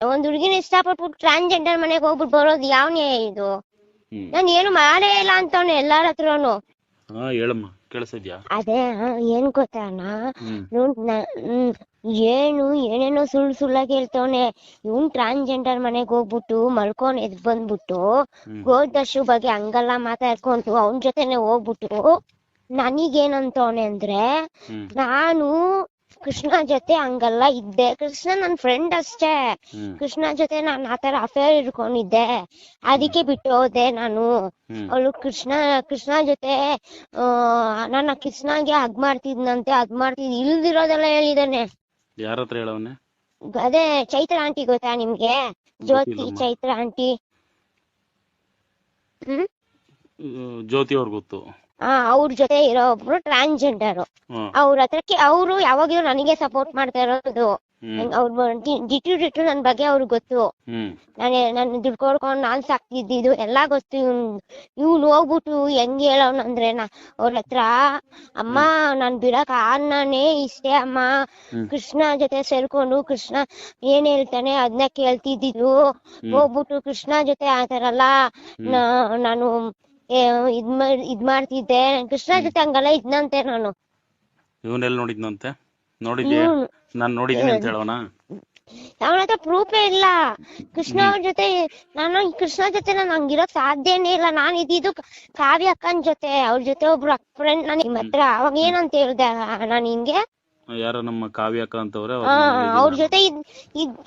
ಒಂದ್ ಹುಡುಗಿನ ಇಷ್ಟಪಟ್ಬಿಟ್ಟು ಟ್ರಾನ್ಸ್ಜೆಂಡರ್ ಮನೆಗೆ ಹೋಗ್ಬಿಟ್ಟು ಬರೋದು ಯಾವ ನ್ಯಾಯ ಇದು ನಾನ್ ಏನು ಮಾಡೇ ಇಲ್ಲ ಅಂತವ್ನೆ ಎಲ್ಲಾರ ಹತ್ರನು. ಹಾ ಹೇಳಮ್ಮ ಕೇಳಿಸಿದ್ಯಾ? ಅದೇ ಆ, ಏನ್ ನೋಡ್ ನ- ಹ್ಮ್, ಏನು ಏನೇನೋ ಸುಳ್ಳು ಸುಳ್ಳಾಗಿ ಹೇಳ್ತವ್ನೆ. ಇವ್ನ್ ಟ್ರಾನ್ಸ್ಜೆಂಡರ್ ಮನೆಗ್ ಹೋಗ್ಬಿಟ್ಟು ಮಲ್ಕೊಂಡ್ ಎದ್ ಬಂದ್ಬಿಟ್ಟು ಗೋದರ್ಶು ಬಗ್ಗೆ ಹಂಗೆಲ್ಲ ಮಾತಾಡ್ಕೊಂಡು ಅವನ್ ಜೊತೆನೆ ಹೋಗ್ಬಿಟ್ಟು ನನಗೇನಂತವನೆ ಅಂದ್ರೆ ನಾನು ಕೃಷ್ಣ ಜೊತೆ ಹಂಗಲ್ಲ ಇದ್ದೆ. ಕೃಷ್ಣ ನನ್ ಫ್ರೆಂಡ್ ಅಷ್ಟೇ. ಕೃಷ್ಣ ಜೊತೆ ನಾನು ಆತರ ಅಫೇರ್ ಇಟ್ಕೊಂಡಿದ್ದೆ ಅದಕ್ಕೆ ಬಿಟ್ಟು ಹೋದೆ ನಾನು. ಅವಳು ಕೃಷ್ಣ ಕೃಷ್ಣ ಜೊತೆ ಆ ನನ್ನ ಕೃಷ್ಣಗೆ ಹಗ್ ಮಾಡ್ತಿದ್ನಂತೆ. ಅದ್ ಮಾಡ್ತಿದ್ ಇಲ್ದಿರೋದೆಲ್ಲ ಹೇಳಿದಾನೆ. ಯಾರ ಹತ್ರ ಹೇಳವನೆ? ಅದೇ ಚೈತ್ರ ಆಂಟಿ ಗೊತ್ತಾ ನಿಮ್ಗೆ? ಜ್ಯೋತಿ ಚೈತ್ರ ಆಂಟಿ ಹ್ಮ್ ಜ್ಯೋತಿ ಅವ್ರ ಗೊತ್ತು. ಆ ಅವ್ರ ಜೊತೆ ಇರೋ ಒಬ್ರು ಟ್ರಾನ್ಸ್ಜೆಂಡರ್ ಅವ್ರ ಹತ್ರಕ್ಕೆ ಅವರು ಯಾವಾಗ್ಲೂ ನನಗೆ ಸಪೋರ್ಟ್ ಮಾಡ್ತಾ ಇರೋದು. ಅವ್ರ ಡಿಟು ಡಿಟು ನನ್ ಬಗ್ಗೆ ಅವ್ರಿಗೆ ಗೊತ್ತು. ನಾನೇ ನಾನು ದುಡ್ಡು ಕೊಡ್ಕೊಂಡು ನಾನ್ ಸಾಕ್ತಿದ್ದು ಎಲ್ಲಾ ಗೊತ್ತು ಇವ್ನ್ ಇವ್ನು ಹೋಗ್ಬಿಟ್ಟು ಹೆಂಗ್ ಹೇಳೋನ್ ಅಂದ್ರೆ ನಾ ಅವ್ರ ಹತ್ರ ಅಮ್ಮ ನಾನ್ ಬಿಡಕ್ ಆಡ್ನಾನೇ ಇಷ್ಟೇ ಅಮ್ಮ. ಕೃಷ್ಣ ಜೊತೆ ಸೇರ್ಕೊಂಡು ಕೃಷ್ಣ ಏನ್ ಹೇಳ್ತಾನೆ ಅದನ್ನ ಕೇಳ್ತಿದ್ದಿದ್ದು. ಹೋಗ್ಬಿಟ್ಟು ಕೃಷ್ಣ ಜೊತೆ ಆತರಲ್ಲ ನಾನು ಇದ್ ಮಾಡ್ ಇದ್ ಮಾಡ್ತಿದ್ದೆ. ಕೃಷ್ಣ ಜೊತೆ ಹಂಗಲ್ಲ ಇದ್ನಂತೆ ನಾನು. ಇವನೆಲ್ಲ ನೋಡಿದ್ನಂತೆ? ನೋಡಿದ್ಯಾ? ನಾನು ನಾನ್ ನೋಡಿದ್ದೀನಿ ಅಂತ ಹೇಳೋಣ ಅವನ ಹತ್ರ ಪ್ರೂಫೇ ಇಲ್ಲ. ಕೃಷ್ಣ ಅವ್ರ ಜೊತೆ ನಾನು ಕೃಷ್ಣ ಜೊತೆ ನಾನು ಹಂಗಿರೋಕ್ ಸಾಧ್ಯನೇ ಇಲ್ಲ. ನಾನು ಇದ್ದಿದ್ದು ಕ- ಕಾವ್ಯ ಅಕ್ಕನ್ ಜೊತೆ. ಅವ್ರ ಜೊತೆ ಒಬ್ರು ಫ್ರೆಂಡ್ ನಾನು ನಿಮ್ಮ ಹತ್ರ. ಅವಾಗ ಏನಂತ ಹೇಳ್ದೆ ನಾನು ಹಿಂಗೆ ಯಾರೋ ನಮ್ಮ ಕಾವ್ಯ ಅಂತವ್ರೆ ಅವ್ರ ಜೊತೆ ಇದ್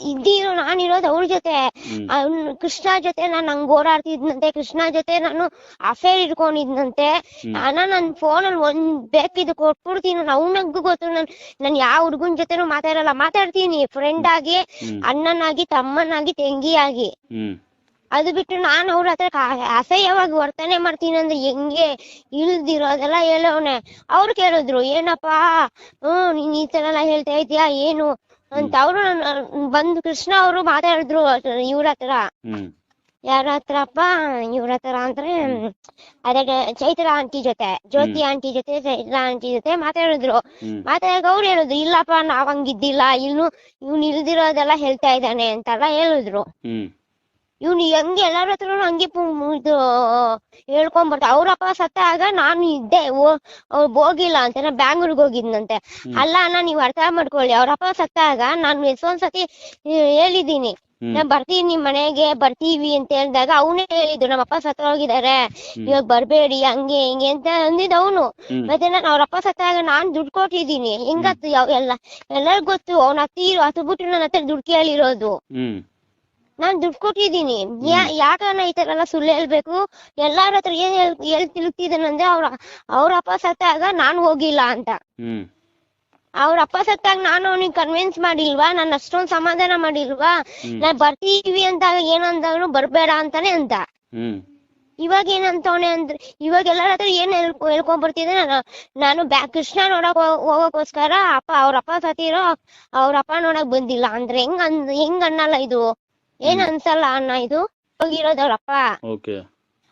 ಇದ್ ಇರೋದು ನಾನಿರೋದು ಅವ್ರ ಜೊತೆ. ಹ್ಮ್. ಅವ್ನ್ ಕೃಷ್ಣ ಜೊತೆ ನಾನು ಹಂಗ್ ಓಡಾಡ್ತಿದ್ನಂತೆ ಕೃಷ್ಣ ಜೊತೆ ನಾನು ಅಫೇರ್ ಇಟ್ಕೊಂಡಿದ್ನಂತೆ. ಅಣ್ಣ ನಾನು ಫೋನ್ ಅಲ್ಲಿ ಒಂದ್ ಬೇಕಿದ್ದು ಕೊಟ್ಬಿಡ್ತೀನಿ ನಾನು ಅವನಗೂ ಗೊತ್ತು ನನ್ ನಾನ್ ಯಾವ ಹುಡ್ಗನ್ ಜೊತೆನೂ ಮಾತಾಡಲ್ಲ. ಮಾತಾಡ್ತೀನಿ ಫ್ರೆಂಡ್ ಆಗಿ ಹ್ಮ್. ಅಣ್ಣನಾಗಿ ತಮ್ಮನಾಗಿ ತಂಗಿಯಾಗಿ. ಹ್ಮ್. ಅದು ಬಿಟ್ಟು ನಾನು ಅವ್ರ ಹತ್ರ ಅಸಹ್ಯವಾಗಿ ವರ್ತನೆ ಮಾಡ್ತೀನಿ ಅಂದ್ರೆ ಹೆಂಗೆ? ಇಲ್ದಿರೋದೆಲ್ಲ ಹೇಳೋನೆ ಅವ್ರು ಕೇಳಿದ್ರು ಏನಪ್ಪಾ? ಹ್ಮ್ ನೀನ್ ಈ ತರ ಎಲ್ಲ ಹೇಳ್ತಾ ಇದೀಯಾ ಏನು? ಅಂತ ಅವ್ರು ಬಂದ್ ಕೃಷ್ಣ ಅವರು ಮಾತಾಡಿದ್ರು ಇವ್ರ ಹತ್ರ. ಯಾರ ಹತ್ರಪ್ಪ? ಇವ್ರ ಹತ್ರ ಅಂದ್ರೆ ಅದೇ ಚೈತ್ರ ಆಂಟಿ ಜೊತೆ ಜ್ಯೋತಿ ಆಂಟಿ ಜೊತೆ ಚೈತ್ರ ಆಂಟಿ ಜೊತೆ ಮಾತಾಡಿದ್ರು. ಮಾತಾಡಕ್ ಅವ್ರು ಹೇಳಿದ್ರು ಇಲ್ಲಪ್ಪ ನಾವ್ ಹಂಗಿದ್ದಿಲ್ಲ. ಇನ್ನು ಇವ್ನು ಇಲ್ದಿರೋದೆಲ್ಲ ಹೇಳ್ತಾ ಇದ್ದಾನೆ ಅಂತೆಲ್ಲ ಹೇಳಿದ್ರು. ಇವ್ನು ಹೆಂಗೆ ಎಲ್ಲಾರ ಹತ್ರನು ಹಂಗೆ ಇದು ಹೇಳ್ಕೊಂಬರ್ತ ಅವ್ರಪ್ಪ ಸತ್ತಾಗ ನಾನು ಇದ್ದೆ. ಓ- ಅವ್ರು ಹೋಗಿಲ್ಲ ಅಂತ ನಾ ಬ್ಯಾಂಗ್ಳೂರ್ಗ್ ಹೋಗಿದ್ನಂತೆ. ಅಲ್ಲ ಅಣ್ಣ ನೀವ್ ಅರ್ಥ ಮಾಡ್ಕೊಳ್ಳಿ. ಅವ್ರಪ್ಪ ಸತ್ತಾಗ ನಾನು ಎಷ್ಟೊಂದ್ಸತಿ ಹೇಳಿದೀನಿ ಹೇಳಿದಿನಿ ನಾ ಬರ್ತೀನಿ ನಿಮ್ ಮನೆಗೆ ಬರ್ತೀವಿ ಅಂತ ಹೇಳಿದಾಗ ಅವನೇ ಹೇಳಿದ್ರು ನಮ್ಮಪ್ಪ ಸತ್ತ ಹೋಗಿದ್ದಾರೆ ಇವಾಗ ಬರ್ಬೇಡಿ ಹಂಗೆ ಹಿಂಗೆ ಅಂತ ಅಂದಿದ್ ಅವನು. ಮತ್ತೆ ನಾನು ಅವ್ರಪ್ಪ ಸತ್ತಾಗ ನಾನ್ ದುಡ್ಡು ಕೊಟ್ಟಿದ್ದೀನಿ. ಹಿಂಗತ್ತು ಯಾವ ಎಲ್ಲ ಎಲ್ಲರಿಗೂ ಗೊತ್ತು. ಅವ್ನ ಹತ್ತಿ ಹತ್ತು ಬಿಟ್ಟು ನನ್ನ ಹತ್ರ ದುಡ್ಡು ಕೇಳಿರೋದು. ನಾನ್ ದುಡ್ಡು ಕೊಟ್ಟಿದ್ದೀನಿ. ಯಾ ಯಾಕಣ್ಣ ಈ ತರ ಎಲ್ಲ ಸುಳ್ಳು ಹೇಳ್ಬೇಕು? ಎಲ್ಲಾರ ಹತ್ರ ಏನ್ ಹೇಳ್ ಅಂದ್ರೆ ಅವ್ರ ಅವ್ರ ಅಪ್ಪ ಸತ್ತಾಗ ನಾನ್ ಹೋಗಿಲ್ಲ ಅಂತ. ಅವ್ರ ಅಪ್ಪ ಸತ್ತಾಗ ನಾನು ಅವ್ನಿಗೆ ಕನ್ವಿನ್ಸ್ ಮಾಡಿಲ್ವಾ? ನಾನು ಅಷ್ಟೊಂದ್ ಸಮಾಧಾನ ಮಾಡಿಲ್ವಾ? ನಾ ನಾನ್ ಬರ್ತೀವಿ ಅಂತ ಏನಂದ್ರು ಬರ್ಬೇಡ ಅಂತಾನೆ ಅಂತ. ಇವಾಗ ಏನಂತವನೆ ಅಂದ್ರೆ ಇವಾಗ ಎಲ್ಲಾರ ಹತ್ರ ಏನ್ ಹೇಳ್ ಹೇಳ್ಕೊಂಡ್ ಬರ್ತಿದ್ದೆ ನಾನು ನಾನು ಬ್ಯಾ ಕೃಷ್ಣ ನೋಡಕ್ ಹೋಗೋಕೋಸ್ಕರ ಹೋಗಕ್ಕೋಸ್ಕರ ಅಪ್ಪ ಅವ್ರ ಅಪ್ಪ ಸತ್ತಿರೋ ಅವ್ರ ಅಪ್ಪ ನೋಡಕ್ ಬಂದಿಲ್ಲ. ಅಂದ್ರೆ ಹೆಂಗ್ ಅನ್ ಹೆಂಗ್ ಅನ್ನಲ್ಲ ಇದು? ಏನ್ ಅನ್ಸಲ್ಲ ಅಣ್ಣ ಇದು? ಹೋಗಿರೋದವ್ರಪ್ಪ ಅವ್ರಪ್ಪ ಓಕೆ.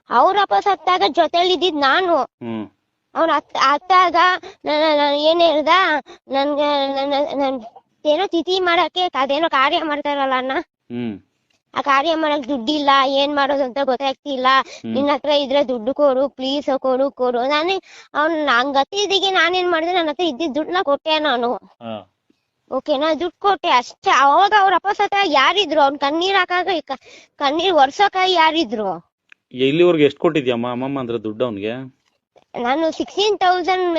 ಅವ್ರ ಸತ್ತಾಗ ಜೊತೆಲಿ ಇದ್ದಿದ್ ನಾನು. ಹ್ಮ್. ಅವ್ನ ಅತ್ತಾದ ಅತ್ತಾಗ ನಾನು ಏನ್ ಹೇಳ್ದ? ನನ್ಗೆ ಏನೋ ತಿಥಿ ಮಾಡಕ್ಕೆ ಅದೇನೋ ಕಾರ್ಯ ಮಾಡ್ತಾರಲ್ಲ ಅಣ್ಣ. ಹ್ಮ್. ಆ ಕಾರ್ಯ ಮಾಡಕ್ ದುಡ್ಡಿಲ್ಲ ಏನ್ ಮಾಡೋದು ಅಂತ ಗೊತ್ತಾಗ್ತಿಲ್ಲ. ನಿನ್ನ ಹತ್ರ ಇದ್ರೆ ದುಡ್ಡು ಕೊಡು ಪ್ಲೀಸ್ ಕೊಡು ಕೊಡು. ನಾನೇ ಅವ್ನ ನಂಗ್ ಗತಿದಿಗೆ ನಾನೇನ್ ಮಾಡಿದೆ ನನ್ನ ಹತ್ರ ಇದ್ದಿದ್ ದುಡ್ಡನ್ನ ಕೊಟ್ಟೆ ನಾನು. ಓಕೆನಾ ದುಡ್ಡು ಕೊಟ್ಟೆ. ಅಷ್ಟೇ ಅವಾಗ ಅವ್ರ ಅಪ್ಪ ಸತ್ತ ಯಾರಿದ್ರು? ಅವ್ನ್ ಕಣ್ಣೀರ್ ಹಾಕಾಗ ಕ- ಕಣ್ಣೀರ್ ಒರ್ಸೋಕ ಯಾರಿದ್ರು? ಇಲ್ಲಿವರೆಗೆ ಎಷ್ಟು ಕೊಟ್ಟಿದ್ಯಮ್ಮ? ಅಮ್ಮಮ್ಮ ಅಂದ್ರೆ ದುಡ್ಡು ಅವನಿಗೆ? ನಾನು ಸಿಕ್ಸ್ಟೀನ್ ತೌಸಂಡ್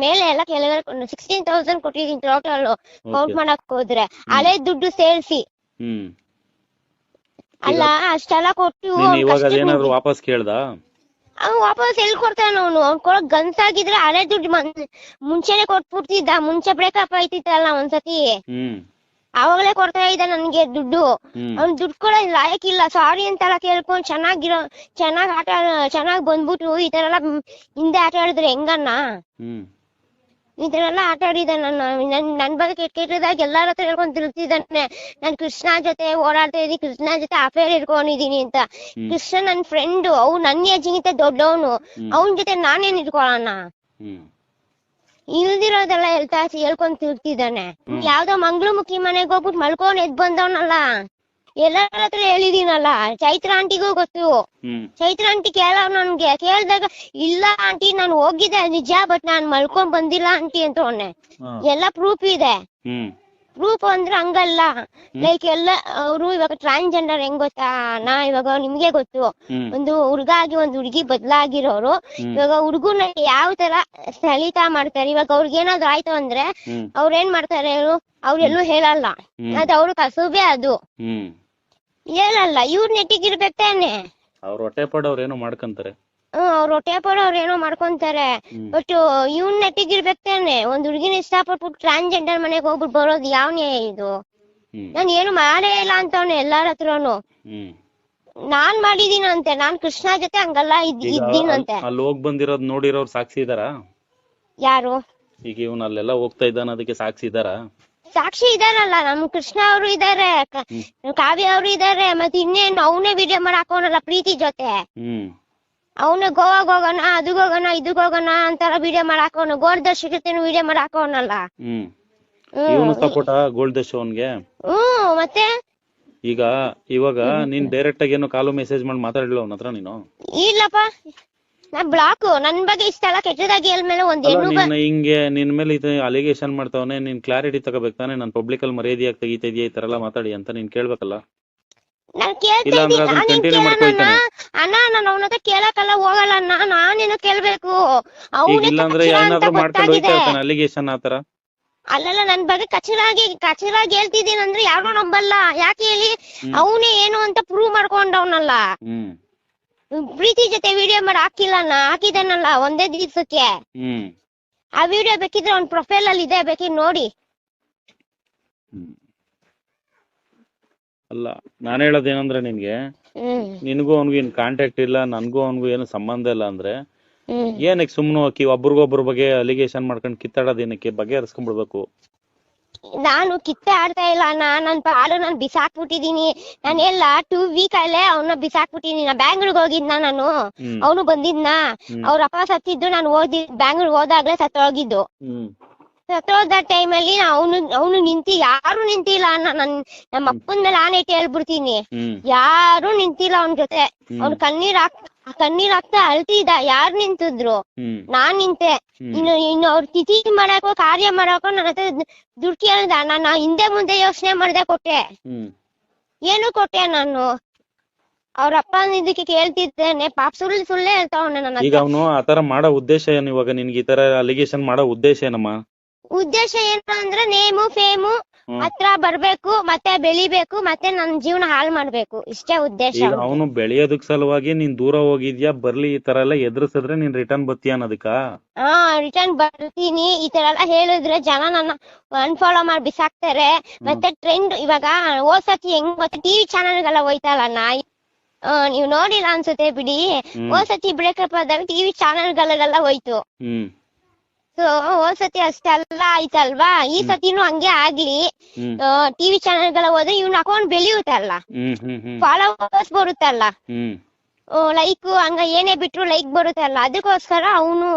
ಮೇಲೆ ಎಲ್ಲ ಕೆಳಗಡೆ ಸಿಕ್ಸ್ಟೀನ್ ತೌಸಂಡ್ ಕೊಟ್ಟಿದ್ದೀನಿ ಟೋಟಲ್ ಕೌಂಟ್ ಮಾಡಕ್ ಹೋದ್ರೆ. ಹಳೆ ದುಡ್ಡು ಸೇರಿಸಿ. ಹ್ಮ್. ಅಲ್ಲ ಅಷ್ಟೆಲ್ಲ ಕೊಟ್ಟು ನೀನ್ ಅವ್ನ್ ಇವಾಗ ಕಷ್ಟಕ್ಕೆ ಅದೇನಾದ್ರು ವಾಪಸ್ ಕೇಳ್ದ? ಅವ್ನ್ ವಾಪಸ್ ಎಲ್ಲಿ ಕೊಡ್ತಾನ ಅವನು? ಅವ್ನ್ ಗನ್ಸ್ ಆಗಿದ್ರೆ ಹಳೆ ದುಡ್ಡು ಮುಂಚೆನೆ ಕೊಟ್ಬಿಡ್ತಿದ್ದ ಮುಂಚೆ ಬ್ರೇಕಪ್ ಆಯ್ತಿತ್ತಲ್ಲ ಒಂದ್ಸತಿ. ಸತಿ ಅವಾಗಲೇ ಕೊಡ್ತಾ ಇದ್ದ ನನ್ಗೆ ದುಡ್ಡು. ಅವ್ನ್ ದುಡ್ಡು ಕೂಡ ಲಾಯಕ್ ಇಲ್ಲ ಸಾರಿ ಅಂತೆಲ್ಲ ಕೇಳ್ಕೊಂಡ್ ಚೆನ್ನಾಗಿರೋ ಚೆನ್ನಾಗ್ ಆಟ ಚೆನ್ನಾಗ್ ಬಂದ್ಬಿಟ್ಟು ಈ ತರ ಎಲ್ಲ ಹಿಂದೆ ಆಟ ಆಡಿದ್ರೆ ಹೆಂಗಣ್ಣ? ತರ ಆಟ ಆಡಿದ ನನ್ನ ನನ್ ನನ್ ಬಗ್ಗೆ ಕೆಟ್ಟ ಕೆಟ್ಟದಾಗ ಎಲ್ಲಾರ ಹತ್ರ ಹೇಳ್ಕೊಂಡ್ ತಿರುಗ್ತಿದ್ದಾನೆ ನಾನ್ ಕೃಷ್ಣ ಜೊತೆ ಓಡಾಡ್ತಾ ಇದ್ದೀನಿ ಕೃಷ್ಣ ಜೊತೆ ಅಫೇರ್ ಇಟ್ಕೊಂಡಿದೀನಿ ಅಂತ. ಕೃಷ್ಣ ನನ್ ಫ್ರೆಂಡ್ ಅವ್ ನನ್ನ ಏಜಿಗಿಂತ ದೊಡ್ಡವನು. ಅವನ್ ಜೊತೆ ನಾನೇನ್ ಇಟ್ಕೊಳ್ಳೋಣ? ಇಲ್ದಿರೋದೆಲ್ಲ ಹೇಳ್ತಾ ಹೇಳ್ಕೊಂಡ್ ತಿರುಗ್ತಿದ್ದಾನೆ ಯಾವ್ದೋ ಮಂಗಳಮುಖಿ ಮನೆಗ್ ಹೋಗ್ಬಿಟ್ಟು ಮಲ್ಕೊಂಡ್ ಎದ್ ಬಂದವನಲ್ಲ. ಎಲ್ಲರ ಹತ್ರ ಹೇಳಿದೀನಲ್ಲ ಚೈತ್ರ ಆಂಟಿಗೂ ಗೊತ್ತು. ಚೈತ್ರ ಆಂಟಿ ಕೇಳ ನನ್ಗೆ ಕೇಳ್ದಾಗ ಇಲ್ಲ ಆಂಟಿ ನಾನು ಹೋಗಿದ್ದೆ ನಿಜ ಬಟ್ ನಾನ್ ಮಲ್ಕೊಂಡ್ ಬಂದಿಲ್ಲ ಆಂಟಿ ಅಂತ ಒನ್ನೆ. ಎಲ್ಲ ಪ್ರೂಫ್ ಇದೆ. ಪ್ರೂಫ್ ಅಂದ್ರೆ ಹಂಗಲ್ಲ. ಲೈಕ್ ಎಲ್ಲ ಅವರು ಇವಾಗ ಟ್ರಾನ್ಸ್ಜೆಂಡರ್ ಹೆಂಗ್ ಗೊತ್ತಾ? ನಾ ಇವಾಗ ನಿಮ್ಗೆ ಗೊತ್ತು. ಒಂದು ಹುಡ್ಗ ಆಗಿ ಒಂದ್ ಹುಡುಗಿ ಬದಲಾಗಿರೋರು ಇವಾಗ ಹುಡುಗನ ಯಾವ ತರ ಸೆಳಿತಾ ಮಾಡ್ತಾರೆ? ಇವಾಗ ಅವ್ರಿಗೆ ಏನಾದ್ರು ಆಯ್ತು ಅಂದ್ರೆ ಅವ್ರೇನ್ ಅವ್ರ ಏನ್ ಮಾಡ್ತಾರೆ ಅವ್ರು? ಅವ್ರೆಲ್ಲೂ ಹೇಳಲ್ಲ. ಅದ್ ಅವ್ರ ಕಸುಬೆ ಅದು. ಹೇಳಲ್ಲ ಇವ್ರ ನೆಟ್ಟಿಗಿರ್ಬೇಕು ತಾನೆ ಅವ್ರ ಹೊಟ್ಟೆ ಪಡೋರ್ ಏನೋ ಮಾಡ್ಕೊಂತಾರೆ. ಹ್ಮ್ ಅವ್ರ ಹೊಟ್ಟೆ ಅವ್ರ ಏನೋ ಮಾಡ್ಕೊಂತಾರೆ. ಬಟ್ ಇವ್ನ್ ನೆಟ್ಟಿಗಿರ್ಬೇಕು ತಾನೆ ಒಂದ್ ಹುಡುಗಿನ ಇಷ್ಟಪಟ್ಬಿಟ್ಟು ಟ್ರಾನ್ಸ್ಜೆಂಡರ್ ಮನೆಗೆ ಹೋಗ್ಬಿಟ್ಟು ಬರೋದು ಯಾವ ನ್ಯಾಯ ಇದು ನಾನು ಏನು ಮಾಡೇ ಇಲ್ಲ ಅಂತವ್ನೆ ಎಲ್ಲಾರ ಹತ್ರನು. ನಾನ್ ಮಾಡಿದೀನಂತೆ ನಾನ್ ಕೃಷ್ಣ ಜೊತೆ ಹಂಗಲ್ಲ ಇದ್ ಇದ್ದೀನಂತೆ. ಅಲ್- ಅಲ್ಲಿ ಹೋಗ್ ಬಂದಿರೋದ್ ನೋಡಿರೋರ್ ಸಾಕ್ಷಿ ಇದಾರ ಯಾರು? ಈಗ ಇವನ್ ಅಲ್ಲೆಲ್ಲ ಹೋಗ್ತಾ ಇದ್ದಾನ ಅದಕ್ಕೆ ಸಾಕ್ಷಿ ಇದಾರ ಸಾಕ್ಷಿ ಇದಾರಲ್ಲ ನಮ್ ಕೃಷ್ಣ ಅವರು ಇದಾರೆ ಕಾವ್ಯ ಅವರು ಇದಾರೆ ಮತ್ತೆ ಇನ್ನೇನು ಅವನೇ ವಿಡಿಯೋ ಮಾಡಿ ಹಾಕೋನಲ್ಲ ಪ್ರೀತಿ ಜೊತೆ. ಅವನೇ ಗೋವಾಗ್ ಹೋಗೋಣ ಅದು ಹೋಗೋಣ ಇದು ಹೋಗೋಣ ಅಂತಾರ ವಿಡಿಯೋ ಮಾಡಿ ಹಾಕೋನು ಗೋರ್ದರ್ಶಕತೆನು ವಿಡಿಯೋ ಮಾಡಿ ಹಾಕೋನಲ್ಲ. ಇವನು ಸಪೋರ್ಟ ಗೋಲ್ಡ್ ಅವನ್ಗೆ? ಹ್ಮ್ ಮತ್ತೆ? ಈಗ ಇವಾಗ ನೀನ್ ಡೈರೆಕ್ಟ್ ಆಗಿ ಏನೋ ಕಾಲು ಮೆಸೇಜ್ ಮಾಡಿ ಮಾತಾಡಿಲ್ಲ ಅವನ ಹತ್ರ ನೀನು? ಇಲ್ಲಪ್ಪ. ನಾ ಬ್ಲಾಕ್ ನನ್ ಬಗ್ಗೆ ಇಷ್ಟೆಲ್ಲ ಕೆಟ್ಟದಾಗಿ ಹೇಳ್ಮೇಲೆ ಒಂದ್ ಹೆಣ್ಣು ಬ- ನಿನ್ನ ಹಿಂಗೆ ನಿನ್ ಮೇಲೆ ಇದು ಅಲಿಗೇಷನ್ ಮಾಡ್ತಾವನೆ ನೀನ್ ಕ್ಲಾರಿಟಿ ತಗೋಬೇಕು ತಾನೆ ನಾನ್ ಪಬ್ಲಿಕ್ ಅಲ್ಲಿ ಮರ್ಯಾದೆಯಾಗಿ ತೆಗಿತಾ ಇದೀಯ ಈ ತರ ಎಲ್ಲ ಮಾತಾಡಿ ಅಂತ ನೀನ್ ಕೇಳ್ಬೇಕಲ್ಲ? ನಾನ್ ಕೇಳ್ತಾ ಇಲ್ಲ ಅಂದ್ರೆ ಇದ್ದೀನಿ. ಅದನ್ನ ನಾನೇನ್ continue ಕೇಳೋಣ ಮಾಡ್ಕೊಯ್ತಾನೆ. ಅಣ್ಣ ನಾನು ಅವನ ಹತ್ರ ಕೇಳಕ್ಕೆಲ್ಲ ಹೋಗಲ್ಲ ಅಣ್ಣ. ನಾನೇನು ಕೇಳ್ಬೇಕು. ಈಗ ಅವನೇ ಇಲ್ಲಾಂದ್ರೆ ಕಚರ ಅಂತ ಏನಾದ್ರು ಮಾಡ್ಕೊಂಡು ಹೋಯ್ತಾ ಗೊತ್ತಾಗಿದೆ. ಇರ್ತಾನೆ ಅಲಿಗೇಷನ್ ಆತರ ಅಲ್ಲಲ್ಲ ನನ್ ಬಗ್ಗೆ ಕಚರಾಗಿ ಕಚರಾಗಿ ಹೇಳ್ತಿದ್ದೀನಿ ಅಂದ್ರೆ ಯಾರು ನಂಬಲ್ಲ. ಯಾಕೆ ಹೇಳಿ? ಅವನೇ ಏನು ಅಂತ ಪ್ರೂವ್ ಮಾಡ್ಕೊಂಡವನಲ್ಲ. ಹ್ಮ್. ಪ್ರೀತಿ ಜೊತೆ ವಿಡಿಯೋ ಮಾಡಿ ಹಾಕಿಲ್ಲ ನಾ ಹಾಕಿದಾನಲ್ಲ ಒಂದೇ ದಿವ್ಸಕ್ಕೆ. ಆ ವಿಡಿಯೋ ಬೇಕಿದ್ರೆ ಅವ್ನ ಪ್ರೊಫೈಲ್ ಅಲ್ಲಿ ಇದೆ ಬೇಕಿದ್ರೆ ನೋಡಿ. ಅಲ್ಲ ನಾನ್ ಹೇಳೋದೇನಂದ್ರೆ ನಿನ್ಗೆ ಹ್ಮ್. ನಿನಗೂ ಅವನಿಗೂ ಏನ್ ಕಾಂಟ್ಯಾಕ್ಟ್ ಇಲ್ಲ ನನ್ಗೂ ಅವ್ನಿಗೂ ಏನು ಸಂಬಂಧ ಇಲ್ಲ ಅಂದ್ರೆ ಏನಕ್ಕೆ ಸುಮ್ನೆ ಹಾಕಿ ಒಬ್ರಿಗೊಬ್ರ ಬಗ್ಗೆ ಅಲಿಗೇಷನ್ ಮಾಡ್ಕೊಂಡು ಕಿತ್ತಾಡೋದೇನಕ್ಕೆ ಬಗೆಹರಿಸ್ಕೊಂಡ್ಬಿಡ್ಬೇಕು. ನಾನು ಕಿತ್ತೆ ಆಡ್ತಾ ಇಲ್ಲ. ಅಣ್ಣ ನನ್ ಪಾಡು ನಾನ್ ಬಿಸಾಕ್ಬಿಟ್ಟಿದೀನಿ ನಾನು ಎಲ್ಲ ಟೂ ವೀಕ್ ಅಲ್ಲೇ ಅವನ್ನ ಬಿಸಾಕ್ಬಿಟ್ಟಿದೀನಿ ನಾ ಬ್ಯಾಂಗ್ಳೂರ್ ಹೋಗಿದ್ನ ನಾನು? ಅವನು ಬಂದಿದ್ನ. ಅವ್ರ ಅಪ್ಪ ಸತ್ತಿದ್ದು ನಾನು ಓದಿ ಬ್ಯಾಂಗ್ಳೂರ್ ಹೋದಾಗ್ಲೇ ಸತ್ತೋಗಿದ್ದು. ಸತ್ತೋದ ಟೈಮ್ ಅಲ್ಲಿ ಅವನು ಅವನು ನಿಂತಿ ಯಾರು ನಿಂತಿಲ್ಲ ಅಣ್ಣ. ನನ್ ನಮ್ಮ ಅಪ್ಪನ ಮೇಲೆ ಆನೆ ಇಟ್ಟು ಹೇಳ್ಬಿಡ್ತೀನಿ. ಯಾರು ನಿಂತಿಲ್ಲ ಅವನ ಜೊತೆ. ಅವ್ನ್ ಕಣ್ಣೀರ್ ಹಾಕ್ ಕಣ್ಣೀರ್ ಹಾಕ್ತಾ ಅಳ್ತಿದ್ದ ಯಾರು ನಿಂತಿದ್ರು? ನಾನ್ ನಿಂತೆ. ಇನ್ನು ಇನ್ನು ಅವ್ರ ತಿಥಿ ಮಾಡಾಕೋ ಕಾರ್ಯ ಮಾಡಾಕೋ ನನ್ನ ಹತ್ರ ದುಡ್ಡು ಕೇಳ್ದ. ನಾನು ಹಿಂದೆ ಮುಂದೆ ಯೋಚನೆ ಮಾಡ್ದೆ ಕೊಟ್ಟೆ. ಏನು ಕೊಟ್ಟೆ ನಾನು? ಅವ್ರ ಅಪ್ಪ ಇದಕ್ಕೆ ಕೇಳ್ತಿದ್ದೇನೆ. ಪಾಪ ಸುಳ್ಳು ಸುಳ್ಳೇ ಹೇಳ್ತಾವಣ್ಣ ನನ್ನ ಈಗ ಅವನು ಆತರ ಮಾಡೋ ಉದ್ದೇಶ ಏನು ಇವಾಗ? ನಿನ್ಗೆ ಈ ತರ ಅಲಿಗೇಷನ್ ಮಾಡೋ ಉದ್ದೇಶ ಏನಮ್ಮ? ಉದ್ದೇಶ ಏನು ಅಂದ್ರೆ ನೇಮು ಫೇಮು. ಹತ್ರ ಬರ್ಬೇಕು ಮತ್ತೆ ಬೆಳಿಬೇಕು ಮತ್ತೆ ನನ್ ಜೀವನ ಹಾಳು ಮಾಡ್ಬೇಕು. ಇಷ್ಟೇ ಉದ್ದೇಶ. ಈಗ ಅವ್ನ್ದು. ಅವನು ಬೆಳೆಯೋದಕ್ ಸಲುವಾಗಿ ನೀನ್ ದೂರ ಹೋಗಿದ್ಯಾ ಬರ್ಲಿ ಈ ತರ ಎಲ್ಲ ಎದುರಿಸಿದ್ರೆ ನೀನ್ ರಿಟರ್ನ್ ಬರ್ತೀಯ ಅನ್ನೋದಕ್ಕ? ಹಾ ರಿಟರ್ನ್ ಬರ್ತೀನಿ. ಈ ತರ ಎಲ್ಲ ಹೇಳಿದ್ರೆ ಜನ ನನ್ನ ಅನ್ಫಾಲೋ ಮಾಡಿ ಬಿಸಾಕ್ತಾರೆ. ಮತ್ತೆ ಟ್ರೆಂಡ್ ಇವಾಗ ಹೋದ್ ಸತಿ ಹೆಂಗ್ ಮತ್ತೆ ಟಿವಿ ಚಾನೆಲ್ಗೆಲ್ಲ ಹೋಯ್ತಲ್ಲ ನಾಯಿ? ಆ, ನೀವ್ ನೋಡಿಲ್ಲ ಅನ್ಸುತ್ತೆ ಬಿಡಿ. ಹೋದ್ ಸತಿ ಬ್ರೇಕಪ್ ಆದಾಗ ಟಿವಿ ಚಾನೆಲ್ಗಳಿಗೆಲ್ಲ ಹೋಯ್ತು. ಹ್ಮ್. ಸೊ ಹೋದ್ ಸತಿ ಅಷ್ಟೆಲ್ಲ ಆಯ್ತಲ್ವಾ? ಈ ಸತಿನೂ ಹಂಗೆ ಆಗ್ಲಿ. ಟಿವಿ ಟಿವಿ ಗಳ ಹೋದ್ರೆ ಇವ್ನ ಅಕೌಂಟ್ ಬೆಳೆಯುತ್ತಲ್ಲ ಫಾಲೋವರ್ಸ್ ಬರುತ್ತಲ್ಲ ಲೈಕ್ ಹಂಗ ಏನೇ ಬಿಟ್ರು ಲೈಕ್ ಬರುತ್ತಲ್ಲ ಅದಕ್ಕೋಸ್ಕರ ಅವನು